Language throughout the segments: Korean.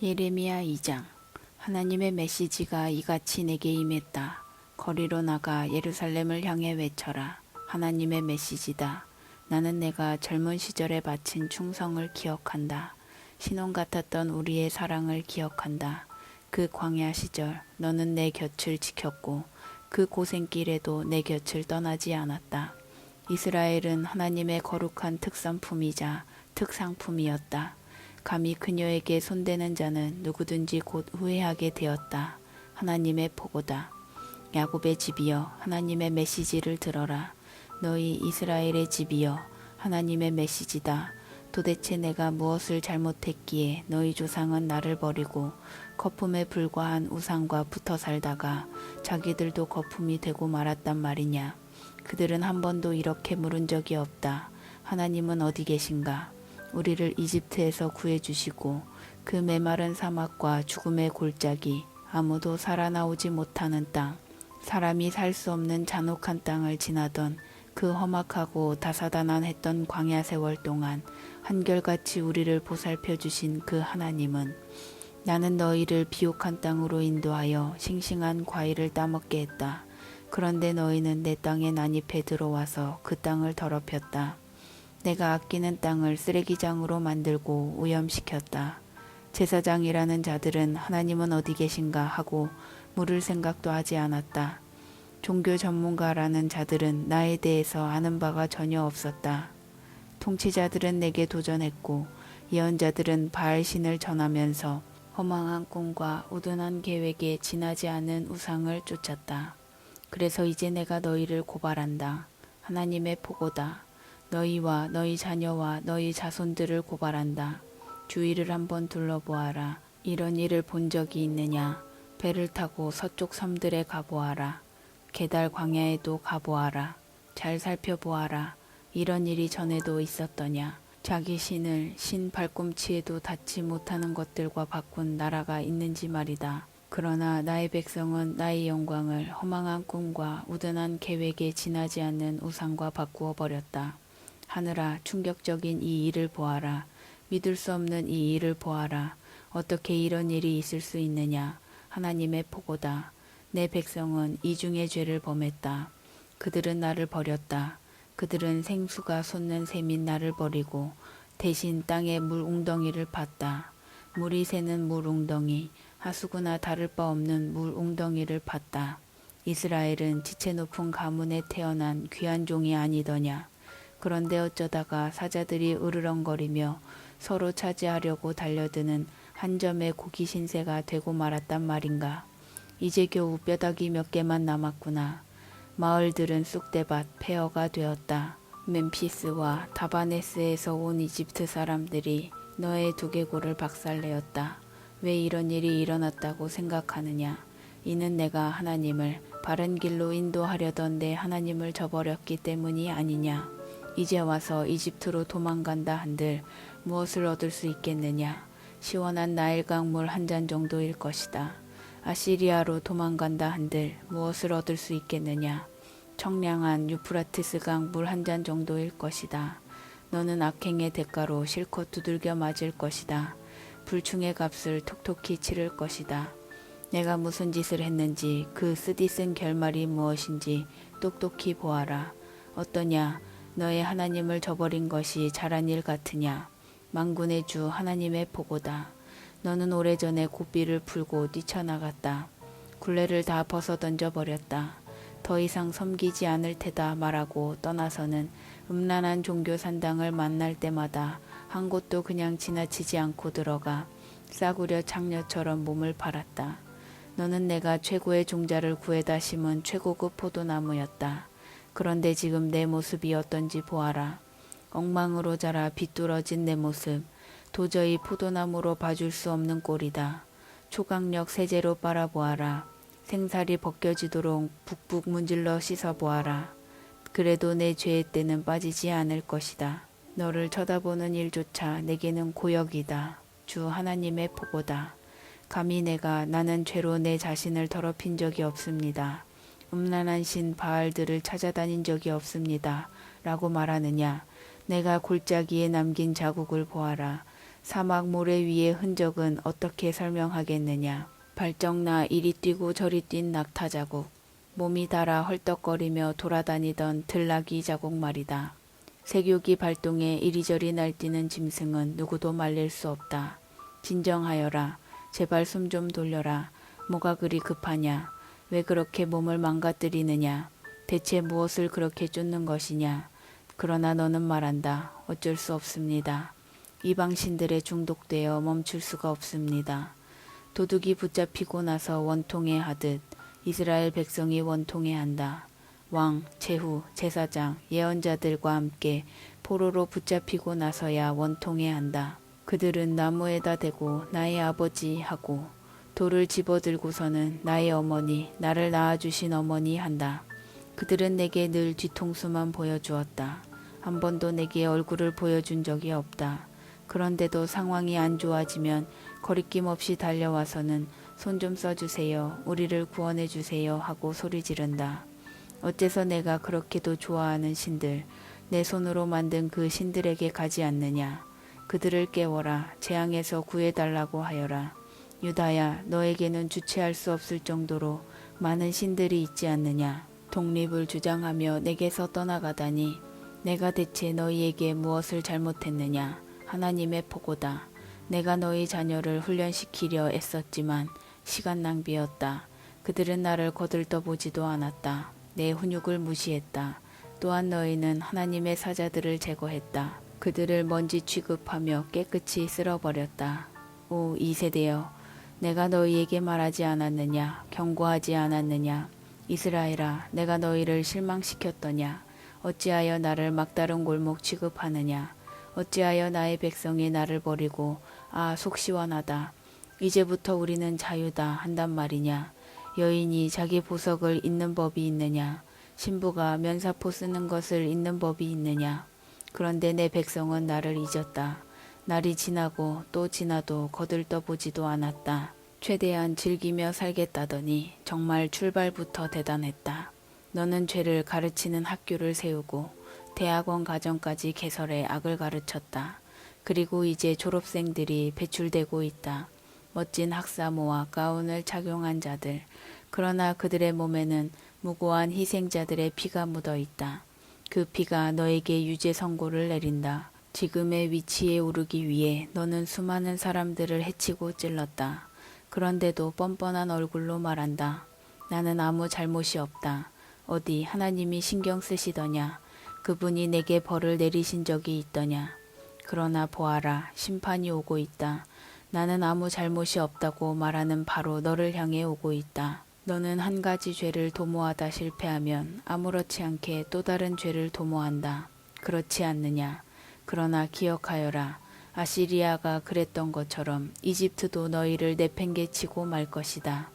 예레미야 2장 하나님의 메시지가 이같이 내게 임했다. 거리로 나가 예루살렘을 향해 외쳐라. 하나님의 메시지다. 나는 내가 젊은 시절에 바친 충성을 기억한다. 신혼 같았던 우리의 사랑을 기억한다. 그 광야 시절 너는 내 곁을 지켰고 그 고생길에도 내 곁을 떠나지 않았다. 이스라엘은 하나님의 거룩한 특산품이자 특상품이었다. 감히 그녀에게 손대는 자는 누구든지 곧 후회하게 되었다. 하나님의 보고다. 야곱의 집이여 하나님의 메시지를 들어라. 너희 이스라엘의 집이여 하나님의 메시지다. 도대체 내가 무엇을 잘못했기에 너희 조상은 나를 버리고 거품에 불과한 우상과 붙어 살다가 자기들도 거품이 되고 말았단 말이냐. 그들은 한 번도 이렇게 물은 적이 없다. 하나님은 어디 계신가? 우리를 이집트에서 구해주시고 그 메마른 사막과 죽음의 골짜기 아무도 살아나오지 못하는 땅 사람이 살 수 없는 잔혹한 땅을 지나던 그 험악하고 다사다난했던 광야 세월 동안 한결같이 우리를 보살펴 주신 그 하나님은 나는 너희를 비옥한 땅으로 인도하여 싱싱한 과일을 따먹게 했다. 그런데 너희는 내 땅에 난입해 들어와서 그 땅을 더럽혔다. 내가 아끼는 땅을 쓰레기장으로 만들고 오염시켰다. 제사장이라는 자들은 하나님은 어디 계신가 하고 물을 생각도 하지 않았다. 종교 전문가라는 자들은 나에 대해서 아는 바가 전혀 없었다. 통치자들은 내게 도전했고 예언자들은 바알신을 전하면서 허망한 꿈과 우둔한 계획에 지나지 않은 우상을 쫓았다. 그래서 이제 내가 너희를 고발한다. 하나님의 보고다. 너희와 너희 자녀와 너희 자손들을 고발한다. 주위를 한번 둘러보아라. 이런 일을 본 적이 있느냐? 배를 타고 서쪽 섬들에 가보아라. 게달 광야에도 가보아라. 잘 살펴보아라. 이런 일이 전에도 있었더냐? 자기 신을 신 발꿈치에도 닿지 못하는 것들과 바꾼 나라가 있는지 말이다. 그러나 나의 백성은 나의 영광을 허망한 꿈과 우둔한 계획에 지나지 않는 우상과 바꾸어 버렸다. 하늘아 충격적인 이 일을 보아라. 믿을 수 없는 이 일을 보아라. 어떻게 이런 일이 있을 수 있느냐. 하나님의 보고다. 내 백성은 이중의 죄를 범했다. 그들은 나를 버렸다. 그들은 생수가 솟는 샘인 나를 버리고 대신 땅에 물 웅덩이를 팠다. 물이 새는 물 웅덩이, 하수구나 다를 바 없는 물 웅덩이를 팠다. 이스라엘은 지체 높은 가문에 태어난 귀한 종이 아니더냐. 그런데 어쩌다가 사자들이 으르렁거리며 서로 차지하려고 달려드는 한 점의 고기 신세가 되고 말았단 말인가. 이제 겨우 뼈다귀 몇 개만 남았구나. 마을들은 쑥대밭 폐허가 되었다. 멤피스와 다바네스에서 온 이집트 사람들이 너의 두개골을 박살내었다. 왜 이런 일이 일어났다고 생각하느냐? 이는 내가 하나님을 바른 길로 인도하려던 내 하나님을 저버렸기 때문이 아니냐? 이제 와서 이집트로 도망간다 한들 무엇을 얻을 수 있겠느냐? 시원한 나일강 물 한 잔 정도일 것이다. 아시리아로 도망간다 한들 무엇을 얻을 수 있겠느냐? 청량한 유프라티스강 물 한 잔 정도일 것이다. 너는 악행의 대가로 실컷 두들겨 맞을 것이다. 불충의 값을 톡톡히 치를 것이다. 내가 무슨 짓을 했는지 그 쓰디쓴 결말이 무엇인지 똑똑히 보아라. 어떠냐? 너의 하나님을 저버린 것이 잘한 일 같으냐? 망군의 주 하나님의 보고다. 너는 오래전에 고삐를 풀고 뛰쳐나갔다. 굴레를 다 벗어 던져버렸다. 더 이상 섬기지 않을 테다 말하고 떠나서는 음란한 종교 산당을 만날 때마다 한 곳도 그냥 지나치지 않고 들어가 싸구려 창녀처럼 몸을 팔았다. 너는 내가 최고의 종자를 구해다 심은 최고급 포도나무였다. 그런데 지금 내 모습이 어떤지 보아라. 엉망으로 자라 비뚤어진 내 모습. 도저히 포도나무로 봐줄 수 없는 꼴이다. 초강력 세제로 빨아보아라. 생살이 벗겨지도록 북북 문질러 씻어보아라. 그래도 내 죄의 때는 빠지지 않을 것이다. 너를 쳐다보는 일조차 내게는 고역이다. 주 하나님의 보고다. 감히 내가 나는 죄로 내 자신을 더럽힌 적이 없습니다. 음란한 신 바알들을 찾아다닌 적이 없습니다. 라고 말하느냐. 내가 골짜기에 남긴 자국을 보아라. 사막 모래 위의 흔적은 어떻게 설명하겠느냐. 발정나 이리 뛰고 저리 뛴 낙타 자국. 몸이 닳아 헐떡거리며 돌아다니던 들나귀 자국 말이다. 세교기 발동에 이리저리 날뛰는 짐승은 누구도 말릴 수 없다. 진정하여라. 제발 숨 좀 돌려라. 뭐가 그리 급하냐. 왜 그렇게 몸을 망가뜨리느냐. 대체 무엇을 그렇게 쫓는 것이냐. 그러나 너는 말한다. 어쩔 수 없습니다. 이방신들에 중독되어 멈출 수가 없습니다. 도둑이 붙잡히고 나서 원통해 하듯 이스라엘 백성이 원통해 한다. 왕, 제후, 제사장, 예언자들과 함께 포로로 붙잡히고 나서야 원통해 한다. 그들은 나무에다 대고 나의 아버지 하고 돌을 집어들고서는 나의 어머니, 나를 낳아주신 어머니 한다. 그들은 내게 늘 뒤통수만 보여주었다. 한 번도 내게 얼굴을 보여준 적이 없다. 그런데도 상황이 안 좋아지면 거리낌 없이 달려와서는 손 좀 써주세요. 우리를 구원해 주세요. 하고 소리 지른다. 어째서 내가 그렇게도 좋아하는 신들, 내 손으로 만든 그 신들에게 가지 않느냐. 그들을 깨워라. 재앙에서 구해달라고 하여라. 유다야, 너에게는 주체할 수 없을 정도로 많은 신들이 있지 않느냐. 독립을 주장하며 내게서 떠나가다니 내가 대체 너희에게 무엇을 잘못했느냐. 하나님의 포고다. 내가 너희 자녀를 훈련시키려 애썼지만 시간 낭비였다. 그들은 나를 거들떠보지도 않았다. 내 훈육을 무시했다. 또한 너희는 하나님의 사자들을 제거했다. 그들을 먼지 취급하며 깨끗이 쓸어버렸다. 오 이세대여 내가 너희에게 말하지 않았느냐 경고하지 않았느냐. 이스라엘아 내가 너희를 실망시켰더냐. 어찌하여 나를 막다른 골목 취급하느냐. 어찌하여 나의 백성이 나를 버리고 아 속 시원하다. 이제부터 우리는 자유다 한단 말이냐. 여인이 자기 보석을 잇는 법이 있느냐. 신부가 면사포 쓰는 것을 잇는 법이 있느냐. 그런데 내 백성은 나를 잊었다 날이 지나고 또 지나도 거들떠보지도 않았다. 최대한 즐기며 살겠다더니 정말 출발부터 대단했다. 너는 죄를 가르치는 학교를 세우고 대학원 과정까지 개설해 악을 가르쳤다. 그리고 이제 졸업생들이 배출되고 있다. 멋진 학사모와 가운을 착용한 자들. 그러나 그들의 몸에는 무고한 희생자들의 피가 묻어 있다. 그 피가 너에게 유죄 선고를 내린다. 지금의 위치에 오르기 위해 너는 수많은 사람들을 해치고 찔렀다. 그런데도 뻔뻔한 얼굴로 말한다. 나는 아무 잘못이 없다. 어디 하나님이 신경 쓰시더냐? 그분이 내게 벌을 내리신 적이 있더냐? 그러나 보아라, 심판이 오고 있다. 나는 아무 잘못이 없다고 말하는 바로 너를 향해 오고 있다. 너는 한 가지 죄를 도모하다 실패하면 아무렇지 않게 또 다른 죄를 도모한다. 그렇지 않느냐? 그러나 기억하여라. 아시리아가 그랬던 것처럼 이집트도 너희를 내팽개치고 말 것이다.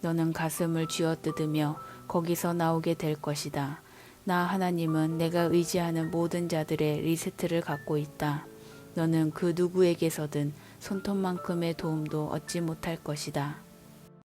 너는 가슴을 쥐어뜯으며 거기서 나오게 될 것이다. 나 하나님은 내가 의지하는 모든 자들의 리스트를 갖고 있다. 너는 그 누구에게서든 손톱만큼의 도움도 얻지 못할 것이다.